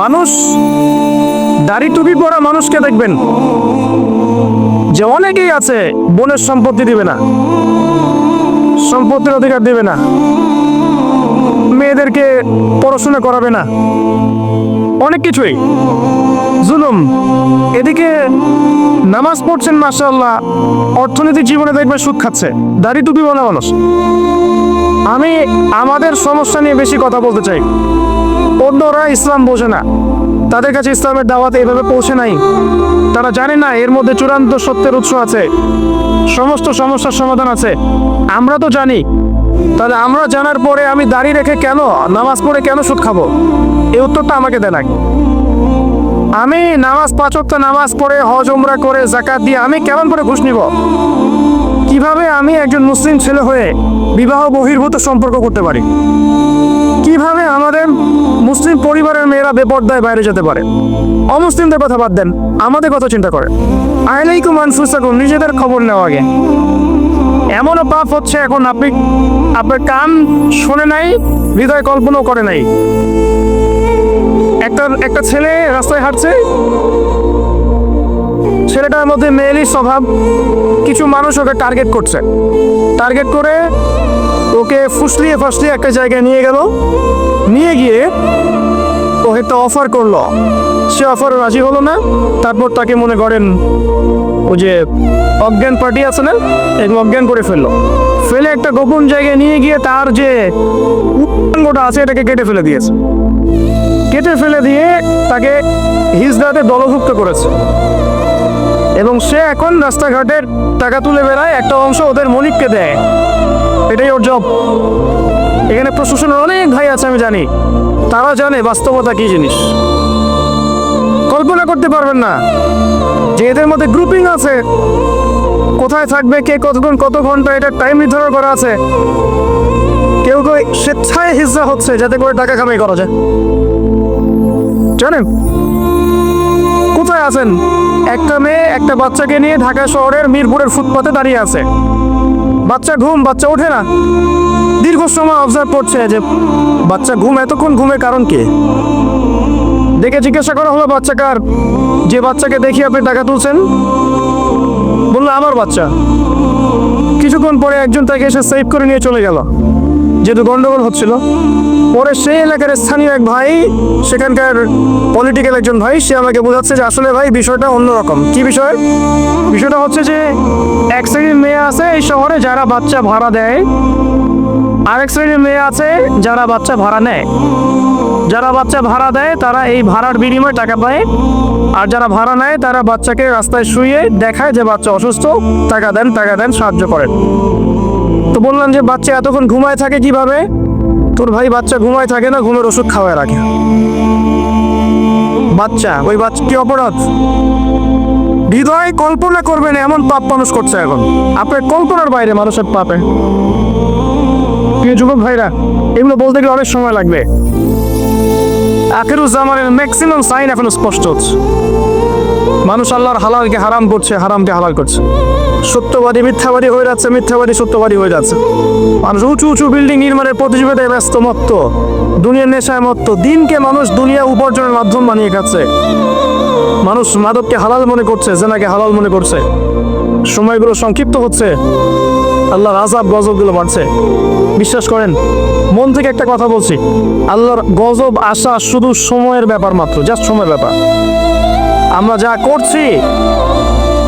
মানুষ, দাড়ি টুপি পরা মানুষকে দেখবেন যে অনেকেই আছে, বোনের সম্পত্তি দিবে না, সম্পত্তির অধিকার দিবে না, মেয়েদেরকে পড়াশোনা করাবে না, অনেক কিছুই। জুলুম। এদিকে নামাজ পড়ছেন, মাশাআল্লাহ অর্থনৈতিক জীবনে দেখবে সুখ খাচ্ছে, দাড়ি টুপি বলা মানুষ। আমি আমাদের সমস্যা নিয়ে বেশি কথা বলতে চাই। অন্যরা ইসলাম বোঝে না। তাদের কাছে ইসলামের দাওয়াত এভাবে পৌঁছে নাই। তারা জানে না এর মধ্যে চূড়ান্ত সত্যের উৎস আছে। সমস্ত সমস্যার সমাধান আছে। আমরা তো জানি। তাহলে আমরা জানার পরে আমি দাঁড়িয়ে রেখে কেন, নামাজ পড়ে কেন সুদ খাব? এই উত্তরটা আমাকে দেন। আমি নামাজ পাঁচক্ত নামাজ পড়ে, হজ, উমরা করে জাকাত দিয়ে আমি কেমন করে ঘুষ নিব? কীভাবে আমি একজন মুসলিম ছেলে হয়ে বিবাহ বহির্ভূত সম্পর্ক করতে পারি? কীভাবে আমাদের মুসলিম পরিবারের মেয়েরা বেপর্দায় বাইরে যেতে পারে? অমুসলিমদের কথা বাদ দেন, আমাদের কথা চিন্তা করে। আইলাইকুম আনফুসাকুম, নিজেদের খবর নেওয়া আগে। এমনও পাপ হচ্ছে এখন আপনি, আপনার কান শোনে নাই, হৃদয় কল্পনাও করে নাই। একটা একটা ছেলে রাস্তায় হাঁটছে, ছেলেটার মধ্যে মেয়েলি স্বভাব, কিছু মানুষ ওকে টার্গেট করছে। টার্গেট করে ওকে ফুসলিয়ে ফাসলিয়ে একটা জায়গায় নিয়ে গেল। নিয়ে গিয়ে ও একটা অফার করল। সে অফার রাজি হলো না। তারপর তাকে মনে করেন ও যে অজ্ঞান পার্টি আছে না এরকম অজ্ঞান করে ফেলল। ফেলে একটা গোপন জায়গায় নিয়ে গিয়ে তার যে উপাঙ্গটা আছে, এটাকে কেটে ফেলে দিয়েছে। কেটে ফেলে দিয়ে তাকে হিজদাতে দলভুক্ত করেছে। এবং সে এখন রাস্তাঘাটের টাকা তুলে বেড়ায় একটা অংশ ওদের মনিককে দেয়। এটাই ওর জব এখানে প্রশাসনের অনেক ভাই আছে, আমি জানি। তারা জানে বাস্তবতা কি জিনিস। কল্পনা করতে পারবেন না যে এদের মধ্যে গ্রুপিং আছে। কোথায় থাকবে, কে কতক্ষণ, কত ঘণ্টা এটা টাইম নির্ধারণ করা আছে। কেউ কেউ স্বেচ্ছায় হিজা হচ্ছে, যাতে করে টাকা কামাই করা যায়। জানেন? কোথায় আছেন? একটা মেয়ে, একটা বাচ্চাকে নিয়ে ঢাকা শহরের মিরপুরের ফুটপাতে দাঁড়িয়ে আছে। বাচ্চা ঘুম, বাচ্চা ওঠে না। দীর্ঘ সময় অবজার্ভ করছে যে বাচ্চা ঘুম, এতক্ষণ ঘুমের কারণ কে? দেখে জিজ্ঞাসা করা হলো, বাচ্চা কার? যে বাচ্চাকে দেখি আপনি টাকা তুলছেন? বলল, আমার বাচ্চা। কিছুক্ষণ পরে একজন তাকে এসে সেভ করে নিয়ে চলে গেল। যেহেতু গন্ডগোল হচ্ছিল, পরে সেই এলাকার স্থানীয় এক ভাই, সেখানকার পলিটিক্যাল একজন ভাই, সে আমাকে বোঝাচ্ছে যে আসলে ভাই বিষয়টা অন্যরকম। কি বিষয়? বিষয়টা হচ্ছে যে এক শ্রেণির মেয়ে আছে এই শহরে যারা বাচ্চা ভাড়া দেয়, আরেক শ্রেণির মেয়ে আছে যারা বাচ্চা ভাড়া নেয়। যারা বাচ্চা ভাড়া দেয় তারা এই ভাড়ার বিনিময়ে টাকা পায়, আর যারা ভাড়া নেয় তারা বাচ্চাকে রাস্তায় শুয়ে দেখায় যে বাচ্চা অসুস্থ, টাকা দেন টাকা দেন, সাহায্য করেন। তো বললাম যে বাচ্চা এতক্ষণ ঘুমায় থাকে কীভাবে? তোর ভাই বাচ্চা ঘুমায় থাকে না, ঘুমের ওষুধ খাওয়ায় রাখে। বাচ্চা, ওই বাচ্চা কি অপরাধ? হৃদয় কল্পনা করবেন এমন পাপ মানুষ করছে এখন। আপনার কল্পনার বাইরে মানুষের পাপে। প্রিয় যুবক ভাইরা, এগুলো বলতে গেলে অনেক সময় লাগবে। আখেরুজ্জামানের ম্যাক্সিমাম সাইন এখনও স্পষ্ট হচ্ছে। মানুষ আল্লাহর হালালকে হারাম করছে, হারামকে হালাল করছে। সত্যবাদী, মিথ্যাবাদী হয়ে যাচ্ছে, মিথ্যাবাদী, সত্যবাদী হয়ে যাচ্ছে। মানুষ উঁচু উঁচু বিল্ডিং নির্মাণের প্রতিযোগিতায় ব্যস্ত, মত্ত, দুনিয়ার নেশায় মত্ত। দিনকে মানুষ দুনিয়া উপার্জনের মাধ্যম বানিয়ে খাচ্ছে। মানুষ মাদককে হালাল মনে করছে, জেনাকে হালাল মনে করছে। সময়গুলো সংক্ষিপ্ত হচ্ছে। আল্লাহর আজাব গজবগুলো বাড়ছে। বিশ্বাস করেন, মন থেকে একটা কথা বলছি। আল্লাহর গজব আসা শুধু সময়ের ব্যাপার মাত্র জাস্ট সময়ের ব্যাপার। আমরা যা করছি,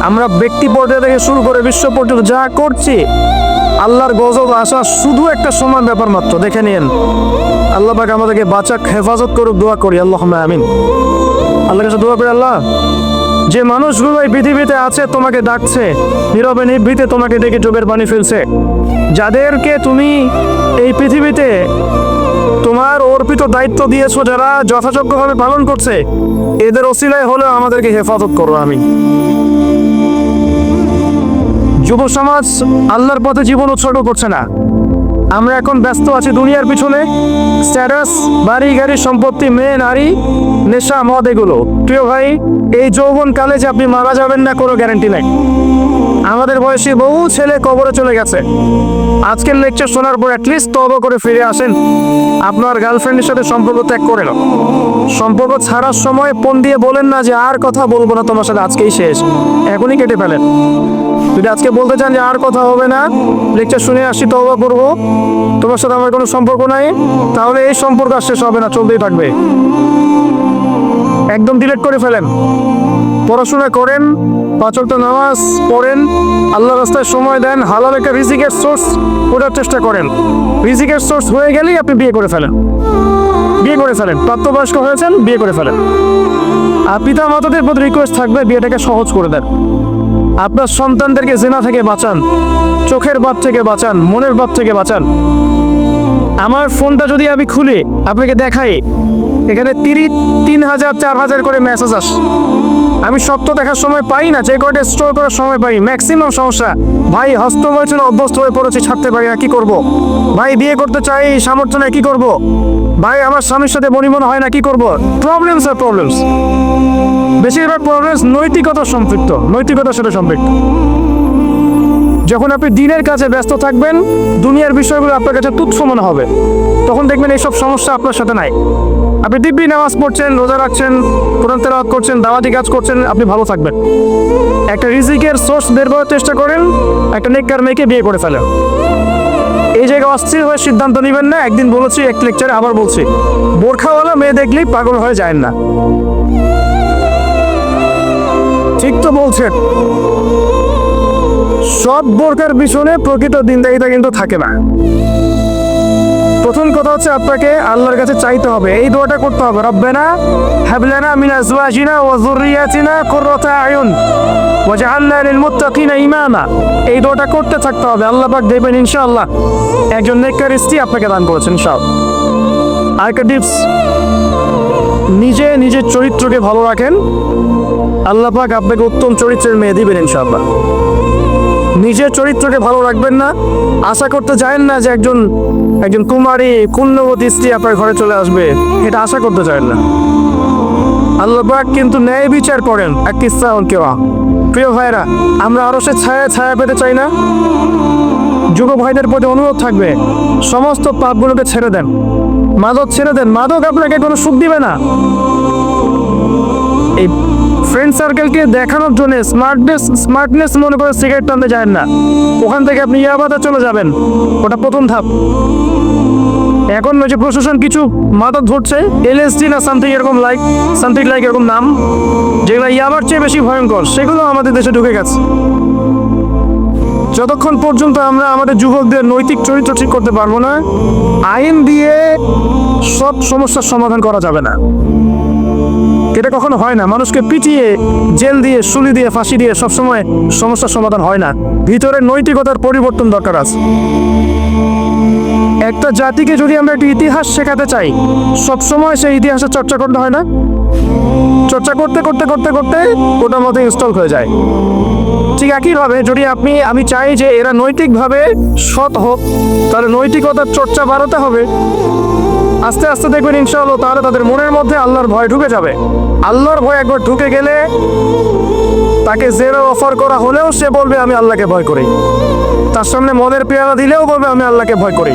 আমরা ব্যক্তি পর্যায়ে থেকে শুরু করে বিশ্ব পর্যন্ত যা করছি, আল্লাহর গজব আসা শুধু একটা সময়ের ব্যাপার মাত্র। দেখে নিন আল্লাহ আমাদেরকে বাঁচাক, হেফাজত করুক, দোয়া করি। আল্লাহ আমিন। আল্লাহর কাছে দোয়া করি, আল্লাহ। যে মানুষগুলো এই পৃথিবীতে আছে, তোমাকে ডাকছে। নীরবে নিভৃতে তোমাকে ডেকে চোখের পানি ফেলছে। যাদেরকে তুমি এই পৃথিবীতে তোমার অর্পিত দায়িত্ব দিয়েছ, যারা যথাযোগ্যভাবে পালন করছে, এদের অসিলায় হলেও আমাদেরকে হেফাজত করো আমি যুব সমাজ আল্লাহর পথে জীবন উৎসর্গ করছে না। আমরা এখন ব্যস্ত আছি দুনিয়ার পিছনে। স্ট্যাটাস, বাড়ি, গাড়ি, সম্পত্তি, মেয়ে, নারী, নেশা, মদ, এগুলো। প্রিয় ভাই, এই যৌবন কালে যে আপনি মারা যাবেন না, কোনো গ্যারান্টি নাই। আমাদের বয়সী বহু ছেলে কবরে চলে গেছে। আজকের লেকচার শোনার পর অ্যাটলিস্ট তবা করে ফিরে আসেন। আপনার গার্লফ্রেন্ডের সাথে সম্পর্ক ত্যাগ করে নাও। সম্পর্ক ছাড়ার সময় ফোন দিয়ে বলেন না যে আর কথা বলব না, তোমার সাথে আজকেই শেষ। এখনই কেটে ফেলেন। যদি আজকে বলতে চান যে আর কথা হবে না লেকচার শুনে আসি তবা করব। তোমার সাথে আমার কোনো সম্পর্ক নাই, তাহলে এই সম্পর্ক আর শেষ হবে না, চলতেই থাকবে। একদম ডিলিট করে ফেলেন। পড়াশোনা করেন পাঁচক্ত নামাজ পড়েন, আল্লাহ রাস্তায় সময় দেন, হালাল একটা রিজিকের সোর্স ওঠার চেষ্টা করেন। রিজিকের সোর্স হয়ে গেলেই আপনি বিয়ে করে ফেলেন। বিয়ে করে ফেলেন। প্রাপ্তবয়স্ক হয়েছেন, বিয়ে করে ফেলেন। আর পিতা মাতাদের প্রতি রিকোয়েস্ট থাকবে, বিয়েটাকে সহজ করে দেন। আপনার সন্তানদেরকে জেনা থেকে বাঁচান, চোখের বাপ থেকে বাঁচান, মনের বাপ থেকে বাঁচান। আমার ফোনটা যদি আমি খুলি, আপনাকে দেখাই। এখানে তিরিশ, তিন হাজার, চার হাজার করে মেসেজ আস। আমি তো দেখার সময় পাই না, যে কয়টা স্টোর করার সময় পাই ম্যাক্সিমাম সমস্যা, ভাই হস্তমৈথুন অভ্যস্ত হয়ে পড়েছি, ছাড়তে পারি না, কি করব। ভাই, বিয়ে করতে চাই, সামর্থ্য না কি করব। ভাই, আমার স্বামীর সাথে বনিমন হয় না, কি করব প্রবলেমস আর প্রবলেমস বেশিরভাগ প্রবলেমস নৈতিকতা সম্পৃক্ত, নৈতিকতার সাথে সম্পৃক্ত যখন আপনি দিনের কাছে ব্যস্ত থাকবেন, দুনিয়ার বিষয়গুলো আপনার কাছে তুচ্ছ মনে হবে। তখন দেখবেন এইসব সমস্যা আপনার সাথে নাই। আপনি দিব্যি নামাজ পড়ছেন, রোজা রাখছেন, কোরআন তেলাওয়াত করছেন, দাওয়াতি কাজ করছেন, আপনি ভালো থাকবেন। একটা রিজিকের সোর্স বের করার চেষ্টা করেন, একটা নেককার মেয়েকে বিয়ে করে ফেলেন। এই জায়গায় অস্থির হয়ে সিদ্ধান্ত নেবেন না, একদিন বলেছি, এক লেকচারে আবার বলছি। বোরখাওয়ালা মেয়ে দেখলেই পাগল হয়ে যায় না। ঠিক তো বলছেন। সব বোরকার পিছনে প্রকৃত দিনদায়িতা কিন্তু থাকে না। প্রথম কথা হচ্ছে আপনাকে আল্লাহর কাছে চাইতে হবে। এই দোয়াটা করতে হবে। রব্বানা হাবলানা মিন আজওয়াজিনা ওয়া যুররিয়াতিনা কুররাতা আয়ুন ওয়াজআলনা লিল মুত্তাকিনা ইমামা। এই দোয়াটা করতে থাকতে হবে। আল্লাহ পাক দেবেন ইনশাআল্লাহ একজন নেককার স্ত্রী আপনাকে দান করেছেন ইনশাআল্লাহ। আরেকটা টিপস, নিজে নিজের চরিত্রকে ভালো রাখেন। আল্লাহ পাক আপনাকে উত্তম চরিত্রের মেয়ে দিবেন ইনশাআল্লাহ। নিজের চরিত্রকে ভালো রাখবেন না। আশা করতে চায়েন না যে একজন একজন কুমারী পুণ্যবতী স্ত্রী আপনার ঘরে চলে আসবে। এটা আশা করতে চায়েন না। আল্লাহ পাক কিন্তু ন্যায় বিচার করেন। এক কিস্সা কেওয়া। প্রিয় ভাইরা আমরা আরও সে ছায়া ছায়া পেতে চাই না? যুব ভাইদের প্রতি অনুরোধ থাকবে, সমস্ত পাপগুলোকে ছেড়ে দেন। মাদক ছেড়ে দেন। মাদক আপনাকে কোনো সুখ দিবে না। এই ফ্রেন্ড সার্কেলকে দেখানোর জন্য স্মার্টনেস স্মার্টনেস মনে করে সিগারেট টানতে যায় না। ওখান থেকে আপনি ইয়াবাদা চলে যাবেন। ওটা প্রথম ধাপ। এখন যে প্রশাসন কিছু মাদক ধরছে এলএসডি না সামথিং এরকম লাইক সামথিং লাইক এরকম নাম, যেগুলো ইয়াবার চেয়ে বেশি ভয়ঙ্কর, সেগুলো আমাদের দেশে ঢুকে গেছে। যতক্ষণ পর্যন্ত আমরা আমাদের যুবকদের নৈতিক চরিত্র ঠিক করতে পারব না, আইন দিয়ে সব সমস্যার সমাধান করা যাবে না। এটা কখনো হয় না। মানুষকে পিটিয়ে, জেল দিয়ে শুলি দিয়ে, ফাঁসি দিয়ে সবসময় সমস্যার সমাধান হয় না। ভিতরে নৈতিকতার পরিবর্তন দরকার আছে। একটা জাতিকে যদি আমরা একটা ইতিহাস শেখাতে চাই, সবসময় সেই ইতিহাসের চর্চা করতে হয় না? চর্চা করতে করতে করতে করতে ওটার মধ্যে ইনস্টল হয়ে যায়। ঠিক একইভাবে যদি আপনি, আমি চাই যে এরা নৈতিকভাবে সৎ হোক, তাহলে নৈতিকতার চর্চা বাড়াতে হবে। আস্তে আস্তে দেখবেন ইনশাআল্লাহ তাহলে তাদের মনের মধ্যে আল্লাহর ভয় ঢুকে যাবে। আল্লাহর ভয় একবার ঢুকে গেলে তাকে জেরো অফার করা হলেও সে বলবে, আমি আল্লাহকে ভয় করি। তার সামনে মদের পেয়ারা দিলেও বলবে, আমি আল্লাহকে ভয় করি।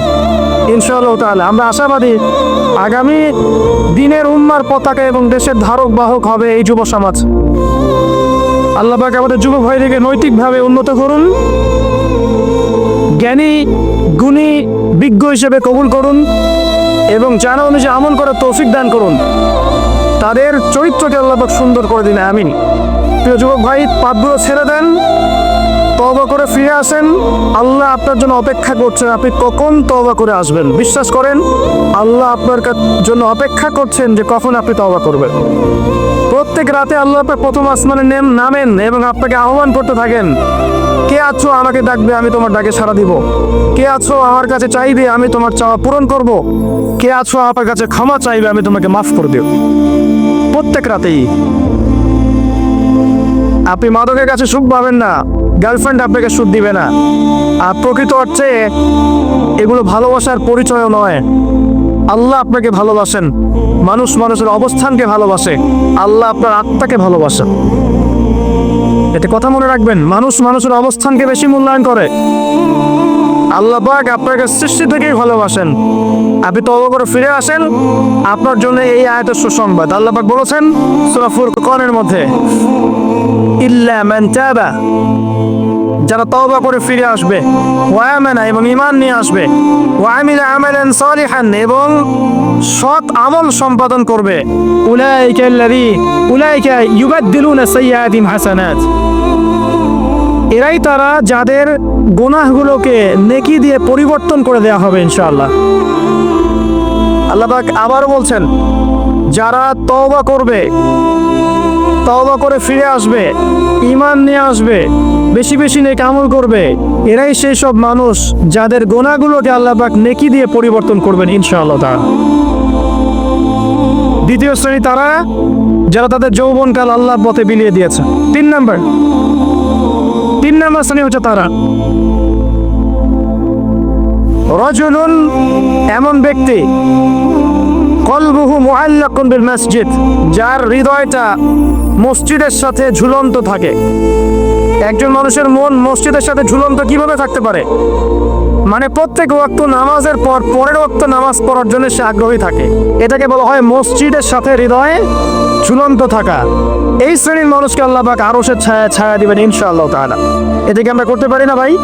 ইনশাআল্লাহ তাহলে আমরা আশাবাদী, আগামী দিনের উম্মার পতাকা এবং দেশের ধারক বাহক হবে এই যুব সমাজ। আল্লাহ আমাদের যুব ভাইদেরকে নৈতিকভাবে উন্নত করুন, জ্ঞানী, গুণী, বিজ্ঞ হিসেবে কবুল করুন। এবং জানা অনুযায়ী আমল করার তৌফিক দান করুন। তাদের চরিত্রকে আল্লাপাক সুন্দর করে দিন, আমিন। প্রিয় যুবক ভাই পাপগুলো ছেড়ে দেন তবা করে ফিরে আসেন। আল্লাহ আপনার জন্য অপেক্ষা করছেন, আপনি কখন তবা করে আসবেন? বিশ্বাস করেন, আল্লাহ আপনার জন্য অপেক্ষা করছেন যে কখন আপনি তবা করবেন। প্রত্যেক রাতে আল্লাহ আপনার প্রথম আসমানে নেম নামেন এবং আপনাকে আহ্বান করতে থাকেন। কে আছো আমাকে ডাকবে, আমি তোমার ডাকে সাড়া দিব। কে আছো আমার কাছে চাইবে, আমি তোমার চাওয়া পূরণ করব। কে আছো আমার কাছে ক্ষমা চাইবে, আমি তোমাকে মাফ করে দেব প্রত্যেক রাতেই আপনি মাদকের কাছে সুখ পাবেন না, গার্লফ্রেন্ড আপনাকে সুখ দিবে না। আর প্রকৃত অর্থে এগুলো ভালোবাসার পরিচয়ও নয়। আল্লাহ আপনাকে ভালোবাসেন। মানুষ মানুষের অবস্থানকে ভালোবাসে। আল্লাহ আপনার আত্মাকে ভালোবাসেন। এটা কথা মনে রাখবেন, মানুষ মানুষের অবস্থানকে বেশি মূল্যায়ন করে। আল্লাহ পাক আপনাকে সৃষ্টি থেকেই ভালোবাসেন। আপনি তবে করে ফিরে আসেন। আপনার জন্য এই আয়তের সুসংবাদ। আল্লাহ পাক বলেছেন, সূরা ফুরকানের মধ্যে, ইল্লা মান তাবা। যারা তওবা করে ফিরে আসবে ওয়ামানা এবং ইমান নিয়ে আসবে ওয়ামিলা আমালান সালিহান এবং সৎ আমল সম্পাদন করবে। উলাইকা আল্লাযী, উলাইকা ইউবাদদিলুনা সাইয়্যাতিহিম হাসানাত। এরাই তারা যাদের গুনাহগুলোকে নেকি দিয়ে পরিবর্তন করে দেওয়া হবে, ইনশাআল্লাহ। আল্লাহ পাক আবারও বলছেন, যারা তওবা করবে, তওবা করে ফিরে আসবে ইমান নিয়ে আসবে বেশি বেশি নেক আমল করবে। এরাই সেই সব মানুষ যাদের গোনাগুলোকে আল্লাহ পাক নেকি দিয়ে পরিবর্তন করবেন ইনশাআল্লাহ দ্বিতীয় শ্রেণি তারা, যারা তাদের যৌবনকাল আল্লাহর পথে বিলিয়ে দিয়েছে। তিন নাম্বার। তিন নাম্বার শ্রেণি হচ্ছে তারা। রজুলুন এমন ব্যক্তি, কলবুহু মুআল্লাকুন বিল মসজিদ, যার হৃদয়টা মসজিদের সাথে ঝুলন্ত থাকে। একজন মানুষের মন মসজিদের সাথে ঝুলন্ত কীভাবে থাকতে পারে? মানে প্রত্যেক ওয়াক্ত নামাজের পর, পরের ওয়াক্ত নামাজ পড়ার জন্য সে আগ্রহী থাকে। এটাকে বলা হয় মসজিদের সাথে হৃদয়ে ঝুলন্ত থাকা। এই শ্রেণির মানুষকে আল্লাহ পাক আরও সে ছায়া ছায়া দিবেন ইনশাআল্লাহ তাআলা। এটাকে আমরা করতে পারি না ভাই?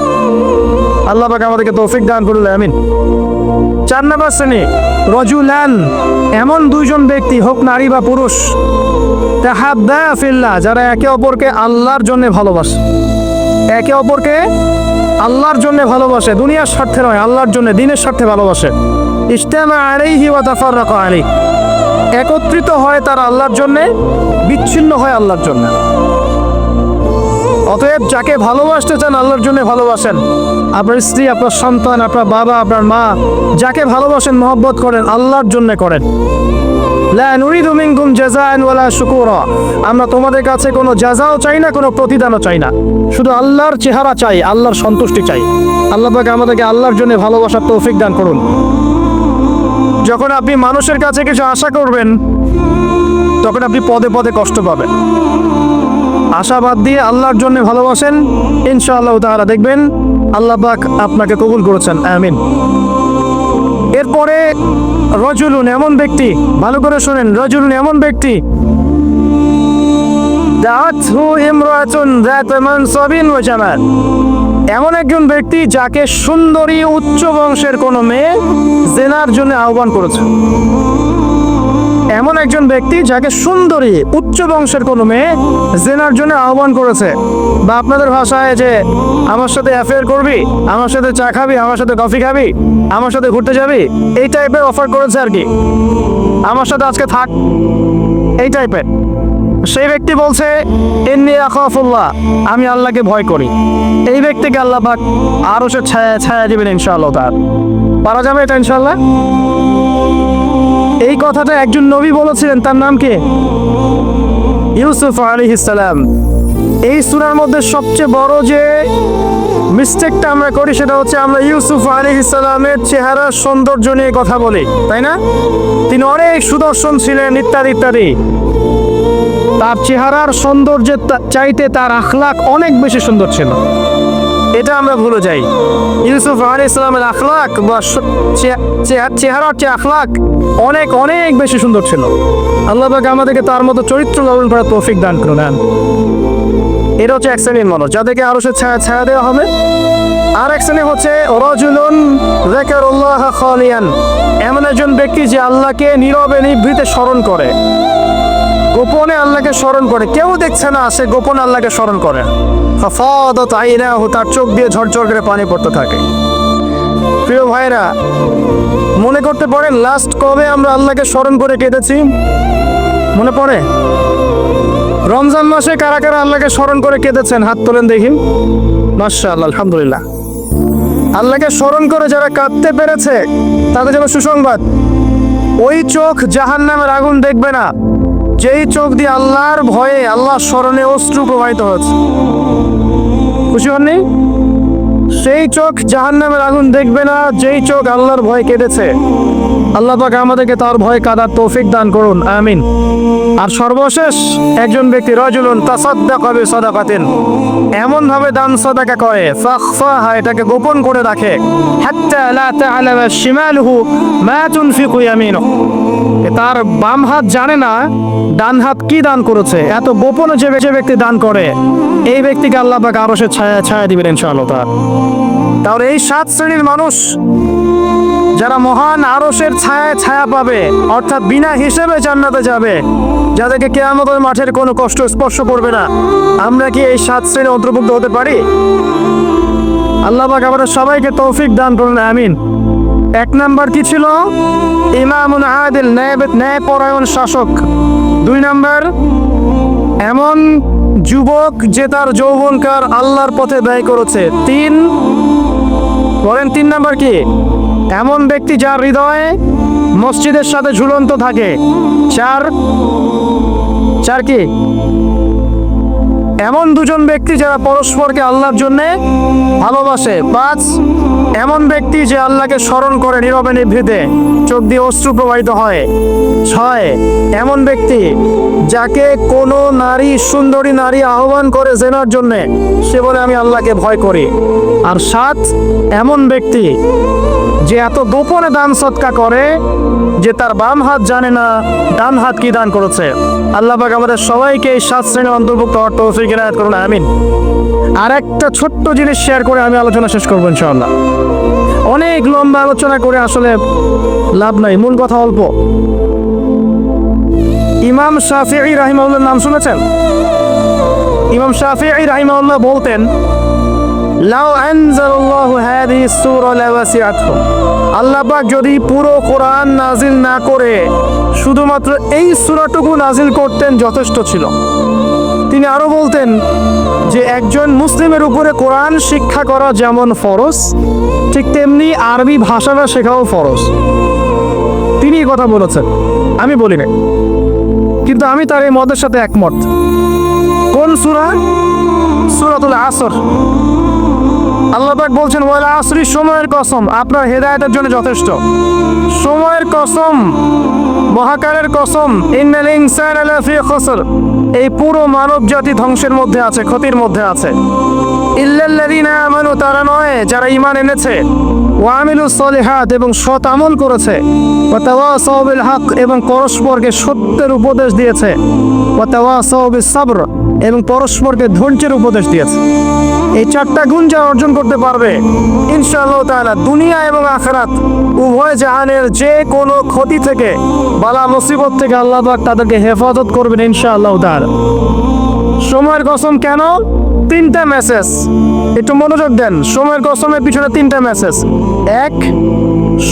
আল্লাহ পাক আমাদেরকে তৌফিক দান করুন, আমিন। চার নাম্বার শ্রেণি, রজুলান। এমন দুইজন ব্যক্তি, হোক নারী বা পুরুষ ফিল্লাহ, যারা একে অপরকে আল্লাহর জন্য ভালোবাসে। একে অপরকে আল্লাহর জন্য ভালোবাসে, দুনিয়ার স্বার্থে নয়, আল্লাহর জন্য, দিনের স্বার্থে ভালোবাসে। ইস্তেমা আলাইহি ওয়া একত্রিত হয় তারা আল্লাহর জন্য, বিচ্ছিন্ন হয় আল্লাহর জন্য। অতএব যাকে ভালোবাসতে চান, আল্লাহর জন্য ভালোবাসেন। আপনার স্ত্রী, আপনার সন্তান, আপনার বাবা, আপনার মা, যাকে ভালোবাসেন, মহব্বত করেন, আল্লাহর জন্য করেন। আমরা তোমাদের কাছে কোনো জাযাও চাই না, কোনো প্রতিদানও চাই না। শুধু আল্লাহর চেহারা চাই, আল্লাহর সন্তুষ্টি চাই। আল্লাহ পাক আমাদেরকে আল্লাহর জন্য ভালোবাসার তৌফিক দান করুন। যখন আপনি মানুষের কাছে কিছু আশা করবেন, তখন আপনি পদে পদে কষ্ট পাবেন। আশাবাদ দিয়ে আল্লাহর জন্য ভালোবাসেন, ইনশাআল্লাহ তাআলা দেখবেন আল্লাহ পাক আপনাকে কবুল করেছেন, আমিন। এরপরে রজুলুন, এমন ব্যক্তি। ভালো করে শোনেন, রজুলুন, এমন ব্যক্তি। এমন একজন ব্যক্তি যাকে সুন্দরী উচ্চ বংশের কোনো মেয়ে জেনার জন্য আহ্বান করেছে। এমন একজন ব্যক্তি যাকে সুন্দরী, উচ্চ বংশের কোনো মেয়ে জেনার জন্য আহ্বান করেছে। বা আপনাদের ভাষায় যে, আমার সাথে অ্যাফেয়ার করবি, আমার সাথে চা খাবি, আমার সাথে কফি খাবি, আমার সাথে ঘুরতে যাবি, এই টাইপের অফার করেছে আর কি। আমার সাথে আজকে থাক, এই টাইপের সেই ব্যক্তি বলছে এমনি আখাফুল্লাহ, আমি আল্লাহকে ভয় করি। এই ব্যক্তিকে আল্লাহ পাক আরও সে ছায়া ছায়া দিবেন ইনশাআল্লাহ তার পারা যাবে এটা ইনশাআল্লাহ? এই কথাটা একজন নবী বলেছিলেন, তার নাম কে? ইউসুফ আলাইহিসসালাম এই সূরার মধ্যে সবচেয়ে বড় যে মিস্টেকটা আমরা করি, সেটা হচ্ছে আমরা ইউসুফ আলাইহিসসালামের চেহারার সৌন্দর্য নিয়ে কথা বলি, তাই না? তিনি অনেক সুদর্শন ছিলেন, ইত্যাদি ইত্যাদি। তার চেহারার সৌন্দর্যের চাইতে তার আখলাক অনেক বেশি সুন্দর ছিল। এটা আমরা ভুলে যাই। ইউসুফ আলী ইসলামের আখলাক বা চেহারার চেয়ে আখলাক অনেক অনেক বেশি সুন্দর ছিল। আল্লাহ পাক আমাদেরকে তার মতো চরিত্র লালন করার তৌফিক দান করুন আন। এটা হচ্ছে এক শ্রেণির মানুষ, যাদেরকে আরও সে ছায়া ছায়া দেওয়া হবে। আর এক শ্রেণি হচ্ছে রজুলুন এমন একজন ব্যক্তি যে আল্লাহকে নীরবে নিভৃতে স্মরণ করে। গোপনে আল্লাহকে স্মরণ করে। কেউ দেখছে না সে গোপনে আল্লাহকে স্মরণ করে। তার চোখ দিয়ে ঝরঝর করে পানি পড়তে থাকে। প্রিয় ভাইরা মনে করতে পারেন লাস্ট কবে আমরা আল্লাহকে স্মরণ করে কেটেছি মনে পড়ে? রমজান মাসে কারা কারা আল্লাহকে স্মরণ করে কেঁদেছেন? হাত তোলেন দেখি। মাসা আল্লাহ আলহামদুলিল্লাহ। আল্লাহকে স্মরণ করে যারা কাঁদতে পেরেছে, তাদের জন্য সুসংবাদ। ওই চোখ জাহান্নামের আগুন দেখবে না। যেই চোখ দিয়ে আল্লাহর ভয়ে আল্লাহ স্মরণে অশ্রু প্রবাহিত হচ্ছে খুশি হননি? সেই চোখ জাহান্নামের আগুন দেখবে না, যেই চোখ আল্লাহর ভয় কেঁদেছে আল্লাহ পাক আমাদেরকে তার ভয় কাদার তৌফিক দান করুন, আমিন। আর সর্বশেষ একজন ব্যক্তি রজুলুন তাসাদ্দাক হবে সদাকাতেন এমন ভাবে দান সদাকা করে, ফাখফাহা, এটাকে গোপন করে রাখে। হাত্তা লা তা'লামা শিমালুহু মা তুনফিকু ইয়ামিনুহু। তার বাম হাত জানে না, ডান হাত কি দান করেছে, এত গোপনে যে ব্যক্তি দান করে, এই ব্যক্তিকে আল্লাহ পাক আরও সে ছায়া ছায়া দিবেন ইনশাআল্লাহ তাআলা। তাহলে এই সাত শ্রেণির মানুষ যারা মহান আরশের ছায়া ছায়া পাবে, অর্থাৎ বিনা হিসেবে জান্নাতে যাবে, যাদেরকে কেয়ামতের মাঠের কোনো কষ্ট স্পর্শ করবে না। আমরা কি এই সাত শ্রেণি অন্তর্ভুক্ত হতে পারি? আল্লাহ পাক আমাদের সবাইকে তৌফিক দান করুন, আমিন। এক নাম্বার কি ছিল? ইমামুন আদিল ন্যায় পরায়ণ শাসক। দুই নাম্বার, এমন যুবক যে তার যৌবনকার আল্লাহর পথে ব্যয় করেছে। তিন, বলেন তিন নাম্বার কি? এমন ব্যক্তি যার হৃদয়ে মসজিদের সাথে ঝুলন্ত থাকে। চার চার কি? এমন দুজন ব্যক্তি যারা পরস্পরকে আল্লাহর জন্য ভালোবাসে পাঁচ এমন ব্যক্তি যে আল্লাহকে স্মরণ করে নীরবে নিভৃতে চোখ দিয়ে অশ্রু প্রবাহিত হয়। ছয়, এমন ব্যক্তি যাকে কোনো নারী, সুন্দরী নারী আহ্বান করে জেনার জন্য, সে বলে, আমি আল্লাহকে ভয় করি। আর সাত, এমন ব্যক্তি যে এত গোপনে দান সৎকা করে যে তার বাম হাত জানে না, ডান হাত কি দান করেছে। আল্লাহ আমাদের সবাইকে এই সাত শ্রেণির অন্তর্ভুক্ত হওয়ার ইনায়াত করুন, আমিন। আর একটা ছোট্ট জিনিস শেয়ার করে আমি আলোচনা শেষ করব ইনশাআল্লাহ। অনেক লম্বা আলোচনা করে আসলে লাভ নাই, মূল কথা অল্প। ইমাম শাফিঈ রাহিমাউল্লাহ নাম শুনেছেন? ইমাম শাফিঈ রাহিমাউল্লাহ বলতেন, লাউ আনজালাল্লাহু হাদিহি সূরা লাওয়াসিআতহু। আল্লাহ পাক যদি পুরো কোরআন নাজিল না করে, শুধুমাত্র এই সূরাটুকু নাজিল করতেন যথেষ্ট ছিল। তিনি আরও বলতেন যে, একজন মুসলিমের উপরে কোরআন শিক্ষা করা যেমন ফরজ, ঠিক তেমনি আরবি ভাষাটা শেখাও ফরজ। তিনি কথা বলেছেন। আমি বলি না কিন্তু আমি তার এই মতের সাথে একমত। কোন সূরা? সূরাতুল আসর। আল্লাহ পাক বলছেন, ওয়ালা আসরি সময়ের কসম, আপনার হেদায়তের জন্য যথেষ্ট। সময়ের কসম, মহাকালের কসম, ইন্নাল ইনসানা লাফি খসর। এই পুরো মানব জাতি ধ্বংসের মধ্যে আছে, ক্ষতির মধ্যে আছে। আমানু, তারা নয়, যারা ঈমান এনেছে। এবং সৎ আমল করেছে। হক, এবং পরস্পরকে সত্যের উপদেশ দিয়েছে। ওয়া তাওয়াসাউ বিস সাবর। এবং পরস্পরকে ধৈর্যের উপদেশ দিয়েছে। এই চারটা গুণ যা অর্জন করতে পারবে, ইনশাআল্লাহ তাআলা দুনিয়া এবং আখরাত উভয় জাহানের যে কোনো ক্ষতি থেকে, বালা মুসিবত থেকে আল্লাহ তাদেরকে হেফাজত করবেন ইনশাআল্লাহ তাআলা। সময়ের কসম কেন? তিনটা মেসেজ একটু মনোযোগ দেন। সময়ের কসমের পিছনে তিনটা মেসেজ এক,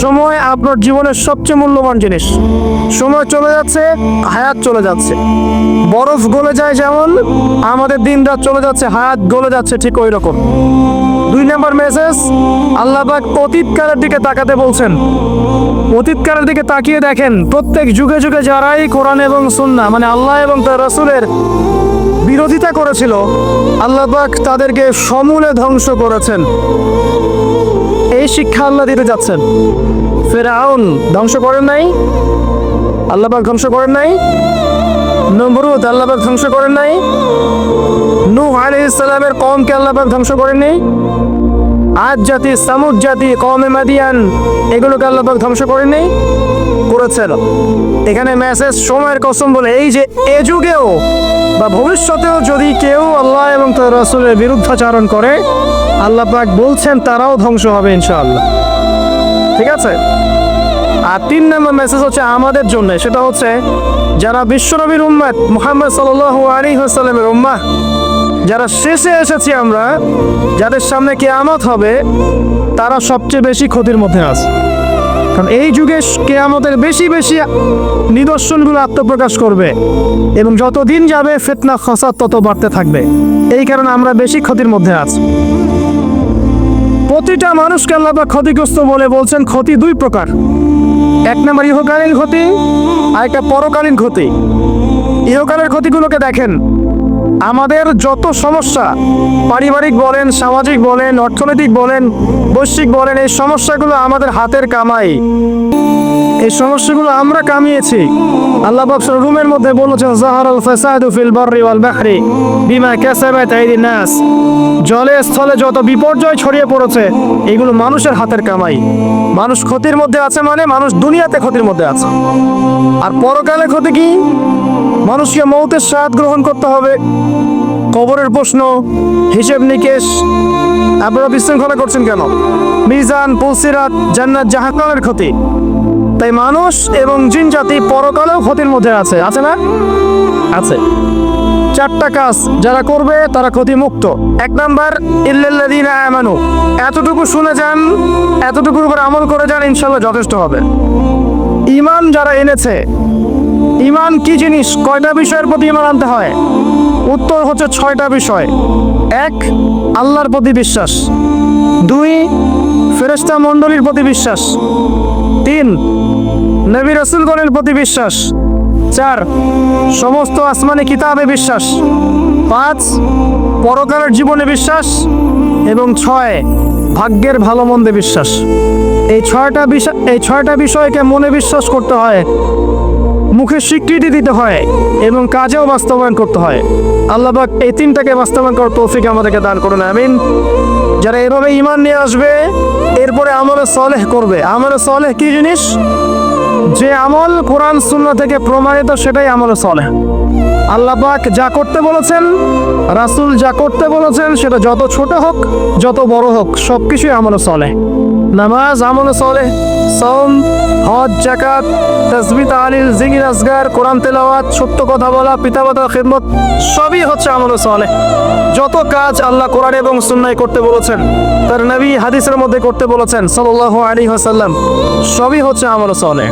সময় আপনার জীবনের সবচেয়ে মূল্যবান জিনিস। সময় চলে যাচ্ছে, হায়াত চলে যাচ্ছে। বরফ গলে যায় যেমন, আমাদের দিন রাত চলে যাচ্ছে, হায়াত গলে যাচ্ছে ঠিক ওই রকম দুই নম্বর মেসেজ আল্লাহ পাক অতীতকালের দিকে তাকাতে বলছেন। অতীতকালের দিকে তাকিয়ে দেখেন, প্রত্যেক যুগে যুগে যারাই কোরআন এবং সুন্না মানে আল্লাহ এবং তার রাসূলের বিরোধিতা করেছিল। আল্লাহবাক তাদেরকে সমূলে ধ্বংস করেছেন। এই শিক্ষা আল্লাহ দিতে যাচ্ছেন। ফেরাউন ধ্বংস করেন নাই। আল্লাহবাক ধ্বংস করেন নাই। নমরুদ আল্লাহবাক ধ্বংস করেন নাই। নূহ আলাইহিস ইসলামের কওমকে আল্লাহ পাক ধ্বংস করেননি আজ জাতি, সামুদ জাতি কমে মাদিয়ান, এগুলোকে আল্লাহ পাক ধ্বংস করেননি করেছেন এখানে মেসেজ সময়ের কসম বলে, এই যে এ যুগেও বা ভবিষ্যতেও যদি কেউ আল্লাহ এবং তার রাসূলের বিরুদ্ধাচারণ করে, আল্লাহ পাক বলছেন তারাও ধ্বংস হবে ইনশাআল্লাহ। ঠিক আছে? আর তিন নম্বর মেসেজ হচ্ছে আমাদের জন্য, সেটা হচ্ছে যারা বিশ্বনবীর উম্মাদ মুহাম্মদ সাল্লাল্লাহু আলাইহি ওয়াসাল্লামের উম্মাহ, যারা শেষে এসেছি আমরা, যাদের সামনে কেয়ামত হবে, তারা সবচেয়ে বেশি ক্ষতির মধ্যে আছে। কারণ এই যুগে কেয়ামতের বেশি বেশি নিদর্শনগুলো আত্মপ্রকাশ করবে এবং যত দিন যাবে ফেতনা খসাদ তত বাড়তে থাকবে। এই কারণে আমরা বেশি ক্ষতির মধ্যে আছি। প্রতিটা মানুষকে আল্লাহ ক্ষতিগ্রস্ত বলে বলছেন, ক্ষতি দুই প্রকার। এক নম্বর ইহকালীন ক্ষতি, আর একটা পরকালীন ক্ষতি। ইহকালের ক্ষতিগুলোকে দেখেন। আমাদের যত সমস্যা, পারিবারিক বলেন, সামাজিক বলেন, অর্থনৈতিক বলেন, বৈশ্বিক বলেন, এই সমস্যাগুলো আমাদের হাতের কামাই। এই সমস্যাগুলো আমরা কামিয়েছি। আল্লাহ পাক রুমের মধ্যে বলেছেন, জাহারাল ফাসাদু ফিল বাররি ওয়াল বাহরি বিমা কাসাবাত আইদিন নাস। জলে, স্থলে যত বিপর্যয় ছড়িয়ে পড়েছে, এগুলো মানুষের হাতের কামাই। মানুষ ক্ষতির মধ্যে আছে মানে মানুষ দুনিয়াতে ক্ষতির মধ্যে আছে। আর পরকালে ক্ষতি কি? মানুষকে মৌতের স্বাদ গ্রহণ করতে হবে। কবরের প্রশ্ন, হিসেব নিকেশ। আপনারা বিশৃঙ্খলা করছেন কেন? মিজান, পুলসিরাত, জান্নাত জাহান্নামের ক্ষতি। তাই মানুষ এবং জিন জাতি পরকালেও ক্ষতির মধ্যে আছে। আছে না? আছে। চারটা কাজ যারা করবে তারা ক্ষতি মুক্ত এক নাম্বার, ইল্লাল্লাযীনা এতটুকু শুনে যান, এতটুকুর উপর আমল করে যান, ইনশাল্লাহ যথেষ্ট হবে। ইমান যারা এনেছে ইমান কি জিনিস? কয়টা বিষয়ের প্রতি ইমান আনতে হয়? উত্তর হচ্ছে ছয়টা বিষয়। এক, আল্লাহর প্রতি বিশ্বাস। দুই, ফেরেশতা মণ্ডলীর প্রতি বিশ্বাস। তিন, নবী রসুলগণের প্রতি বিশ্বাস। চার, সমস্ত আসমানি কিতাবে বিশ্বাস। পাঁচ, পরকালের জীবনে বিশ্বাস। এবং ছয়, ভাগ্যের ভালো মন্দে বিশ্বাস। এই ছয়টা বিষয় এই ছয়টা বিষয়কে মনে বিশ্বাস করতে হয়। মুখে স্বীকৃতি দিতে হয় এবং কাজেও বাস্তবায়ন করতে হয়। আল্লাহবাক এই তিনটাকে বাস্তবায়ন করার তৌফিক আমাদেরকে দান করুন, আমিন। যারা এভাবে ইমান নিয়ে আসবে, এরপরে আমলে সলেহ করবে। আমলে সলেহ কি জিনিস? যে আমল কোরআন শূন্য থেকে প্রমাণিত, সেটাই আমলে সলেহ। আল্লাহ পাক যা করতে বলেছেন, রাসূল যা করতে বলেছেন, সেটা যত ছোট হোক, যত বড় হোক সব কিছুই আমলে চলে নামাজ আমলে চলে সৌম হজ, জাকাত তসবি তালিল জিগির আসগার কোরআন, তেলাওয়াত, সত্য কথা বলা, পিতা পিতামাতার খিদমত, সবই হচ্ছে আমলে চলে যত কাজ আল্লাহ কোরআন এবং সুন্নায় করতে বলেছেন, তার নবী হাদিসের মধ্যে করতে বলেছেন, সাল্লাল্লাহু আলাইহি ওয়াসাল্লাম, সবই হচ্ছে আমলে চলে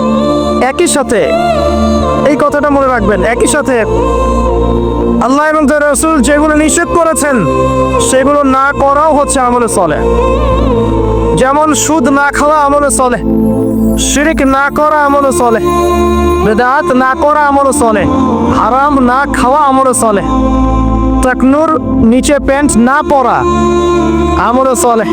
একই সাথে, এই কথাটা মনে রাখবেন, একই সাথে আল্লাহ এবং তার রসুল যেগুলো নিষেধ করেছেন, সেগুলো না করাও হচ্ছে আমলে চলে যেমন সুদ না খাওয়া আমলে চলে শিরিক না করা আমল চলে, বেদাত না করা আমল চলে, হারাম না খাওয়া আমল চলে টাকনুর নিচে প্যান্ট না পরা আমল চলে।